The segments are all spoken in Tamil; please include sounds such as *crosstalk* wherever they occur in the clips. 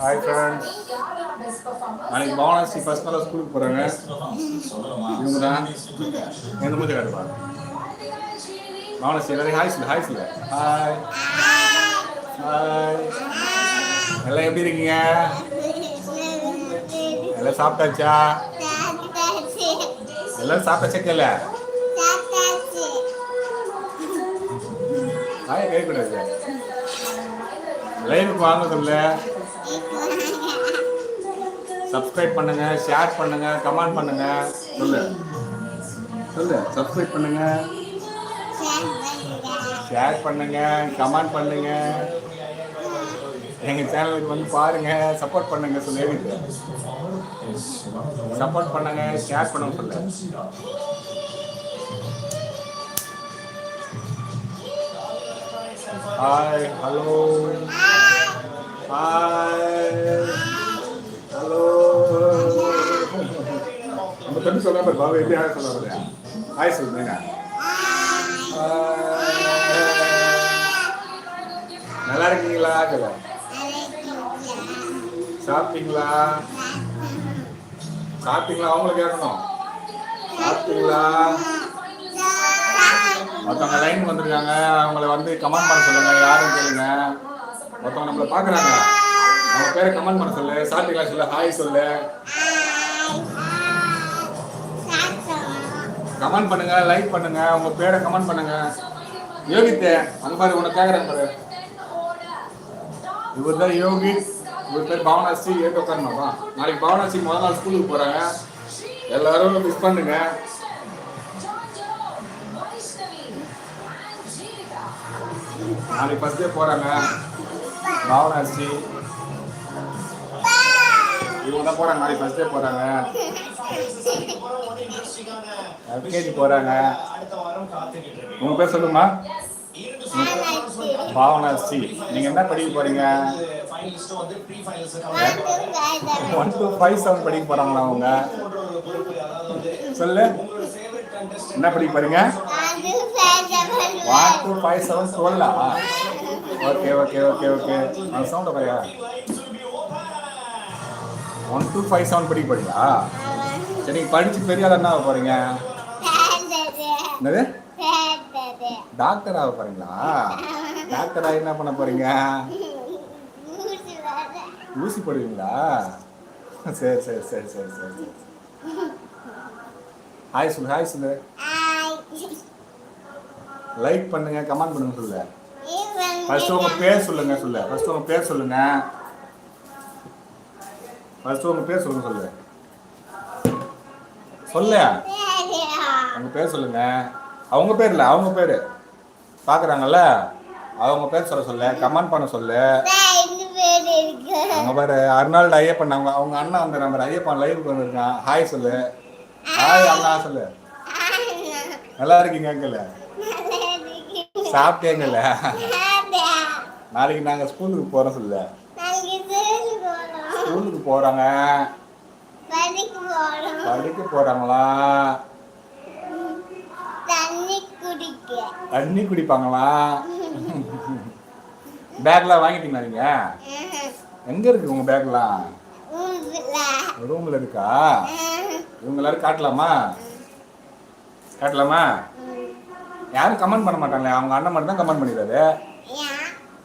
ஹாய் ஃப்ரெண்ட்ஸ் நாளைக்கு பவனாசி ஃபர்ஸ்ட் நாள் ஸ்கூலுக்கு போகிறாங்க இவங்க தான் எந்த மூஞ்சி காட்டுப்பா. பவனாசி எல்லாரையும் ஹாய் சொல்லு ஹாய் சொல்லு ஹாய் ஹாய் எல்லாம் எப்படி இருக்கீங்க? எல்லாம் சாப்பிட்டாச்சா? எல்லாம் சாப்பிட்டாச்சா கேள்ல ஹாய் கேட்கக்கூடாது லைவுக்கு வாங்க சொல்லு சப்ஸ்கிரைப் பண்ணுங்க ஷேர் பண்ணுங்க கமெண்ட் பண்ணுங்க. சொல்லு. சொல்லு சப்ஸ்கிரைப் பண்ணுங்க. ஷேர் பண்ணுங்க கமெண்ட் பண்ணுங்க. எங்க சேனலுக்கு வந்து பாருங்க சப்போர்ட் பண்ணுங்க சொல்லு. சப்போர்ட் பண்ணுங்க ஷேர் பண்ணுங்க சொல்லு. ஹாய் ஹலோ ஹாய் ஹலோ நம்ம தம்பி சொல்ல பாரு பாபா எப்படி ஹாய் சொல்ல பாரு ஹாய் சொல்லுங்க நல்லா இருக்கீங்களா சொல்ல சாப்பிட்டீங்களா? சாப்பிட்டீங்களா? அவங்களுக்கு கேட்கணும் சாப்பிட்டீங்களா? மற்றவங்க லைன் வந்திருக்காங்க அவங்கள வந்து கமெண்ட் பண்ண சொல்லுங்க யாரும் கேளுங்க. மற்றவங்க நம்மளை பார்க்குறாங்க. அவங்க பேரை கமெண்ட் பண்ண சொல்லு சாப்பிட்டீங்களா சொல்லு ஹாய் சொல்லு. கமெண்ட் பண்ணுங்க லைக் பண்ணுங்க உங்க பேரை கமெண்ட் பண்ணுங்க. யோகித்தே அந்த மாதிரி உனக்கு கேட்குறேன் பாரு. இவர் தான் யோகித் இவர் பேர் பாவனாஸ்ரீ ஏற்க உட்காரணும் நாளைக்கு பாவனாஸ்ரீ முதல் நாள் ஸ்கூலுக்கு போகிறாங்க எல்லாரும் மிஸ் பண்ணுங்க. நாளைக்கு பஸ்ஸே டே போறாங்க. பாவனாஸ்ரீ இவங்க தான் போறாங்க. நாளைக்கு பஸ்ஸே டே போறாங்க. எல்கேஜி போறாங்க. உங்க பேர் சொல்லுமா பாவனாஸ்ரீ நீங்க என்ன படிக்க போறீங்க? ஒன் டூ ஃபைவ் செவன் படிக்க போறாங்களா அவங்க? சொல்லு. என்ன படிக்க போறீங்க? ஒன் டூ ஃபைவ் செவன் டுவெல்லா ஓகே ஓகே ஓகே ஓகே அந்த சவுண்ட் பையா ஒன் டூ ஃபைவ் செவன் படிக்க போறீங்களா? சரி நீங்கள் படித்து பெரிய ஆள் என்ன ஆக போகிறீங்க என்னது? டாக்டர் ஆக போகிறீங்களா டாக்டர் ஆகி என்ன பண்ண போகிறீங்க ஊசி போடுவீங்களா? சரி சரி சரி சரி சரி ஹாய் சொல்லு ஹாய் சொல்லு லைக் பண்ணுங்க கமெண்ட் பண்ணுங்க சொல்லு ஃபர்ஸ்ட் உங்க பேர் சொல்லுங்க சொல்லு ஃபர்ஸ்ட் உங்க பேர் சொல்லுங்க. ஃபர்ஸ்ட் உங்க பேர் சொல்லுங்க சொல்லு சொல்லு உங்க பேர் சொல்லுங்க. அவங்க பேர் இல்லை அவங்க பேர். பார்க்குறாங்கல்ல அவங்க பேர் சொல்ல சொல்லு கமெண்ட் பண்ண சொல்லு. அவங்க பாரு அர்னால்டு ஐயப்பன் அவங்க அவங்க அண்ணன் வந்து நம்ம ஐயப்பன் லைவுக்கு வந்திருக்கான். ஹாய் சொல்லு. ஹாய் அண்ணா சொல்லு. நல்லா இருக்கீங்க அங்கிள் சாப்பிட்டேங்கல்ல. நாளைக்கு நாங்கள் ஸ்கூலுக்கு போகிறோம் சொல்லு ஸ்கூலுக்கு போகிறாங்க படிக்க போகிறாங்களா தண்ணி குடிப்பாங்களா? பேக்லாம் வாங்கிட்டீங்களா நீங்கள் எங்கே இருக்கு உங்கள் பேக்லாம் ரூமில். இருக்கா? இவங்க எல்லாரும் காட்டலாமா? காட்டலாமா? யாரும் கமெண்ட் பண்ண மாட்டாங்களே அவங்க அண்ணன் மட்டும் தான் கமெண்ட் பண்ணிடுறாரு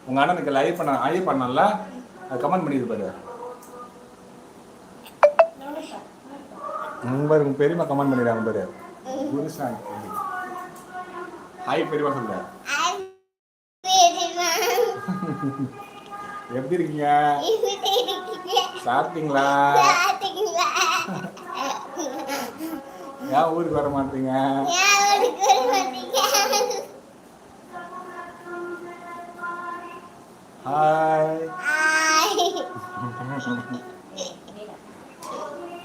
உங்க அண்ணனுக்கு லைவ் பண்ண ஐ பண்ணல அது கமெண்ட் பாரு. உங்க பாரு உங்க பெரியம்மா கமெண்ட் பண்ணிடுறாங்க பாரு. குருசாமி ஹாய் பெரியம்மா சொல்ல. எப்படி இருக்கீங்க? சாப்பிட்டீங்களா? ஏன் ஊருக்கு வர மாட்டீங்க? ஹாய் *laughs*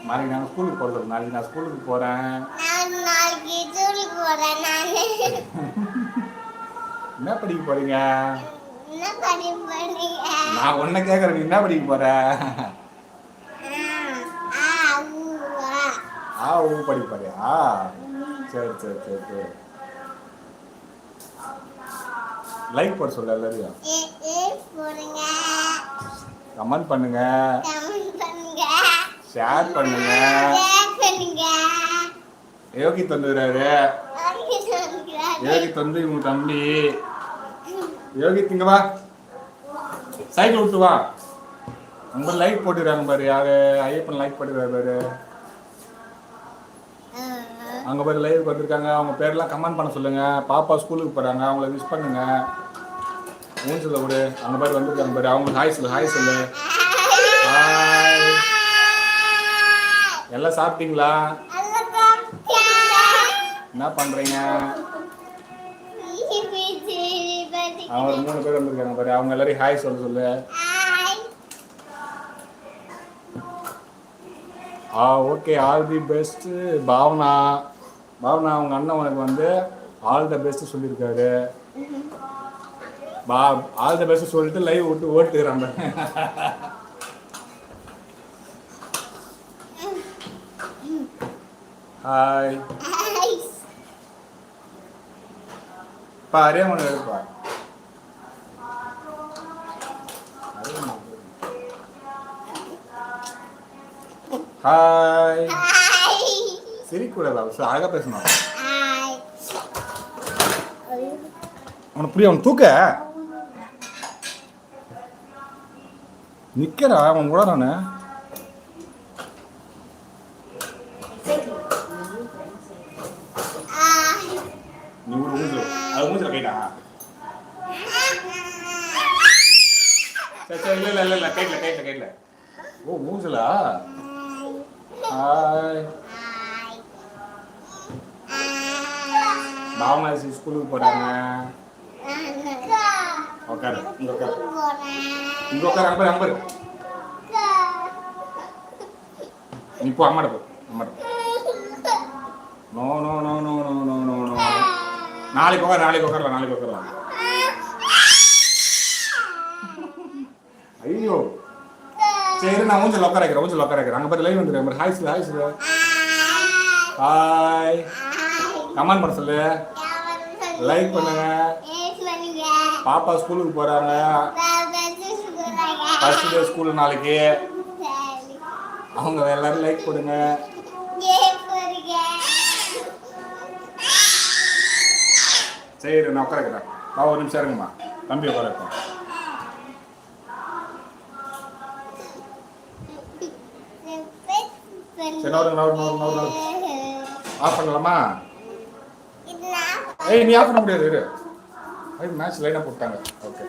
நாளைக்கு நான் ஸ்கூலுக்கு போகிறது நாளைக்கு. நான் ஸ்கூலுக்கு போகிறேன் *laughs* என்ன படிக்க போறீங்க? நான் உன்னை கேட்குறேன் நீ என்ன படிக்க போற? ஆ ஊ படிக்க போறியா? சரி சரி சரி சரி. லைக் போட சொல்ல எல்லாரையும். கமெண்ட் பண்ணுங்க. ஷேர் பண்ணுங்க. யோகி பண்ணுங்க யோகித் வந்துடுறாரு யோகித் வந்து இவங்க தம்பி. யோகித் இங்க வா. சைக்கிள் விட்டு வா. ரொம்ப லைக் போட்டுறாங்க பாரு யாரு? ஐயப்பன் லைக் போட்டுறாரு பாரு. அங்க பாரு லைவ் வந்திருக்காங்க. அவங்க பேர்லாம் கமெண்ட் பண்ண சொல்லுங்க. பாப்பா ஸ்கூலுக்கு போறாங்க. அவங்கள விஷ் பண்ணுங்க மூஞ்சில் விடு. அந்த பாரு வந்திருக்காங்க பாரு அவங்களுக்கு ஹாய் சொல்லு ஹாய் சொல்லு. ஹாய். எல்லாம் சாப்பிட்டீங்களா? என்ன பண்றீங்க? அவங்க மூணு பேர் வந்திருக்காங்க பாரு. அவங்க எல்லாரையும் ஹாய் சொல்ல சொல்லு. ஆ okay. All the best. Bhavana. Bhavana அவங்க அண்ணன் உனக்கு வந்து ஆல் த பெஸ்ட்டு சொல்லியிருக்காரு. பா ஆல் த பெஸ்ட் சொல்லிட்டு லைவ் விட்டு ஓட்டுக்கிறாங்க. ஹாய் பா அரியாமன் இருப்பா ஹாய் சிரிக்கூடாது அவசரம் அழகா பேசணும். அவனுக்கு புரிய அவன் தூக்க? நிக்கிறா அவன் கூட நானு நீ ஒரு மூஞ்சில அது மூஞ்சில கைட்டா சரி சரி இல்லை இல்லை இல்லை இல்லை கைட்டில் கைட்டில் கைட்டில் ஓ மூஞ்சிலா? ஹாய் பாவனாசி ஸ்கூலுக்கு போகிறாங்க உட்காரு இங்க உட்காரு இங்க உட்காரு அம்பர் அம்பர் நீ போ அம்மாட்ட போ அம்மாட்ட போ. No no no no no no no no நாளைக்கு உட்கார் நாளைக்கு உட்காரலாம் நாளைக்கு உட்காரலாம் ஐயோ சரி நான் ஊஞ்சல் உட்கார வைக்கிறேன் ஊஞ்சல் உட்கார வைக்கிறேன் அங்கே பார்த்து லைவ் வந்துருக்கேன் ஹாய் சொல்லு ஹாய் சொல்லு ஹாய் கமெண்ட் பண்ண சொல்லு லைக் பண்ணுங்க. பாப்பா ஸ்கூலுக்கு போறாங்க. ஃபர்ஸ்ட் டே ஸ்கூல் நாளைக்கு. அவங்க எல்லாரும் லைக் பண்ணுங்க சரி நான் உட்கார வைக்கிறேன் வா ஒரு நிமிஷம் இருங்கம்மா. தம்பி உட்கார வைப்போம். சரி நவரு நவரு நவரு நவரு ஆஃப் பண்ணலாமா? ஏய் நீ ஆஃப் பண்ண முடியாது இரு. மேட்ச் லைனாக போட்டாங்க. ஓகே